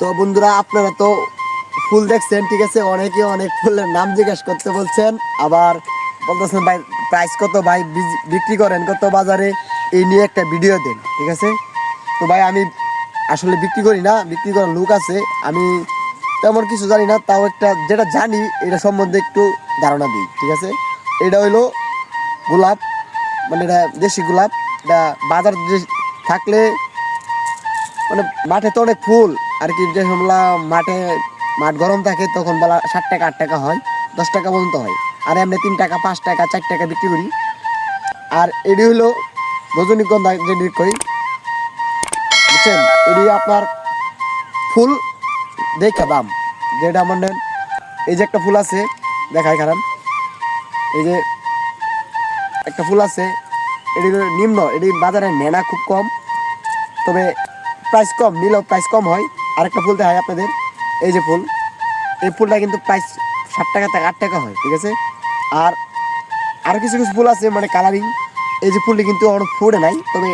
তো বন্ধুরা, আপনারা তো ফুল দেখছেন, ঠিক আছে? অনেকে অনেক ফুলের নাম জিজ্ঞেস করতে বলছেন। আবার বলতেছেন, ভাই প্রাইস কত? ভাই বিক্রি করেন কত বাজারে? এই নিয়ে একটা ভিডিও দেন। ঠিক আছে? তো ভাই, আমি আসলে বিক্রি করি না, বিক্রি করার লোক আছে। আমি তেমন কিছু জানি না, তাও একটা যেটা জানি, এটা সম্বন্ধে একটু ধারণা দিই, ঠিক আছে? এটা হইল গোলাপ মানে এটা দেশি গোলাপ। এটা বাজার থাকলে মানে মাঠে তো অনেক ফুল, আর কি যে সমলা মাঠে মাঠ গরম থাকে তখন বলা ষাট টাকা, আট টাকা হয়, দশ টাকা পর্যন্ত হয়। আর এমনি তিন টাকা, পাঁচ টাকা, চার টাকা বিক্রি করি। আর এটি হলো রজনীগন্ধা যেটি কই বুঝছেন? এটি আপনার ফুল দেখা দাম, যেটা মানে এই যে একটা ফুল আছে, দেখাই খারাপ। এই যে একটা ফুল আছে এটি নিম্ন এটি বাজারে নেনা খুব কম। তবে প্রাইস কম নিলেও প্রাইস কম হয়। আরেকটা ফুল দেখাই আপনাদের। এই যে ফুল। এই ফুলটা কিন্তু প্রাইস ষাট টাকা থেকে আট টাকা হয়, ঠিক আছে? আর আর কিছু কিছু ফুল আছে মানে কালারিং এই যে ফুলটি কিন্তু অনেক ফুটে নাই, তবে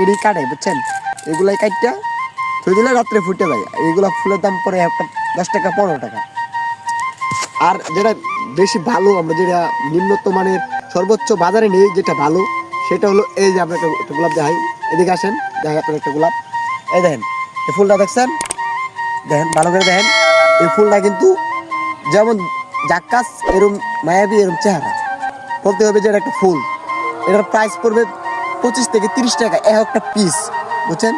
এরই কাটে, বুঝছেন? এগুলাই কাটটা থই দিলে রাত্রে ফুটে যায়। এইগুলা ফুলের দাম পরে একটা দশ টাকা, পনেরো টাকা। আর যেটা বেশি ভালো, আমরা যেটা নিম্নত মানের সর্বোচ্চ বাজারে নেই যেটা ভালো, সেটা হলো এই যে আপনার একটা গোলাপ দেখাই। এদিকে আসেন, দেখাই আপনার একটা গোলাপ। এই দেখেন, এই ফুলটা দেখছেন? দেখেন, ভালো করে দেখেন। এই ফুলটা কিন্তু যেমন জাক্কাস, এরম মায়াবী, এরম চেহারা। বলতে হবে যে এটা একটা ফুল। এটার প্রাইস পড়বে পঁচিশ থেকে তিরিশ টাকা এক একটা পিস বুঝছেন?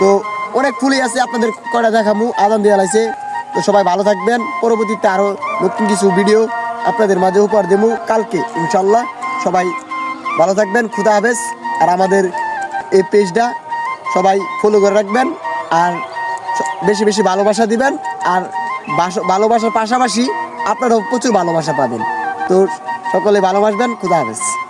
তো অনেক ফুলই আছে, আপনাদের কটা দেখামু? আদান দেওয়া লাগছে। তো সবাই ভালো থাকবেন। পরবর্তীতে আরও নতুন কিছু ভিডিও আপনাদের মাঝে উপহার দেবো কালকে ইনশাল্লাহ সবাই ভালো থাকবেন, খুদা হাফেজ। আর আমাদের এই পেজটা সবাই ফলো করে রাখবেন আর বেশি বেশি ভালোবাসা দিবেন আর বাস- ভালোবাসার পাশাপাশি আপনারাও প্রচুর ভালোবাসা পাবেন। তো সকলে ভালোবাসবেন, খুদা হাফেজ।